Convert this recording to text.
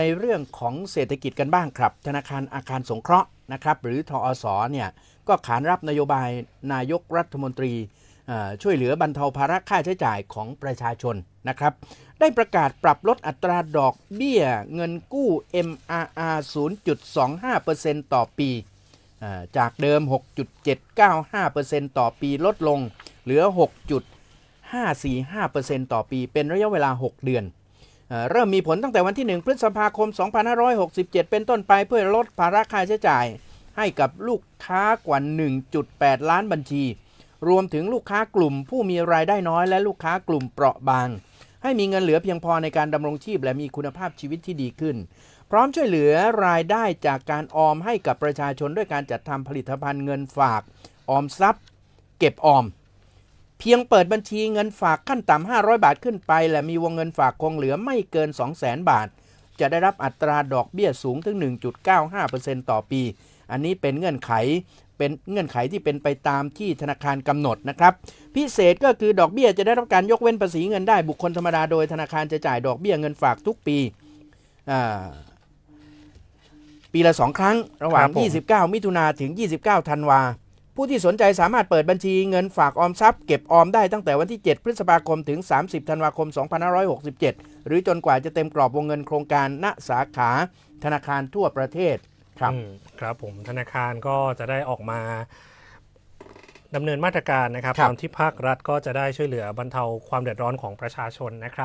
ในเรื่องของเศรษฐกิจกันบ้างครับ ธนาคารอาคารสงเคราะห์นะครับ หรือทอสเนี่ยก็ขานรับนโยบายนายกรัฐมนตรีช่วยเหลือบรรเทาภาระค่าใช้จ่ายของประชาชนนะครับ ได้ประกาศปรับลดอัตราดอกเบี้ยเงินกู้ MRR 0.25%ต่อปีเอ่อจากเดิม 6.795%ต่อปีลดลง เหลือ 6.545%ต่อปี เป็นระยะเวลา 6 เดือน เริ่มมีผลตั้งแต่วันที่ 1 พฤษภาคม 2567 เป็นต้นไปเพื่อลดภาระค่าใช้จ่าย ให้กับลูกค้ากว่า 1.8 ล้านบัญชี รวมถึงลูกค้ากลุ่มผู้มีรายได้น้อยและลูกค้ากลุ่มเปราะบาง ให้มีเงินเหลือเพียงพอในการดำรงชีพและมีคุณภาพชีวิตที่ดีขึ้น พร้อมช่วยเหลือรายได้จากการออมให้กับประชาชนด้วยการจัดทำผลิตภัณฑ์เงินฝาก ออมทรัพย์ เก็บออม เพียงเปิดบัญชีเงินฝากขั้นต่ำ500 บาทขึ้นไป และมีวงเงินฝากคงเหลือไม่เกิน 200,000 บาท จะได้รับอัตราดอกเบี้ยสูงถึง 1.95%ต่อปี อันนี้เป็นเงื่อนไขเป็นเงื่อนไขที่เป็นไปตามที่ธนาคารกำหนดนะครับ พิเศษก็คือดอกเบี้ยจะได้รับการยกเว้นภาษีเงินได้บุคคลธรรมดาโดยธนาคารจะจ่ายดอกเบี้ยเงินฝากทุกปีอ่าปีละ 2 ครั้งระหว่างครับผม29 มิถุนาถึง 29 ธันวา ผู้ที่สนใจสามารถเปิดบัญชีเงินฝากออมทรัพย์เก็บออมได้ตั้งแต่วันที่ 7 พฤษภาคมถึง 30 ธันวาคม 2567 หรือจนกว่าจะเต็มกรอบวงเงินโครงการณสาขาธนาคารทั่วประเทศครับอืมครับผมธนาคารก็จะได้ออกมาดำเนินมาตรการนะครับครับตามที่ภาครัฐก็จะได้ช่วยเหลือบรรเทาความเดือดร้อนของประชาชนนะครับ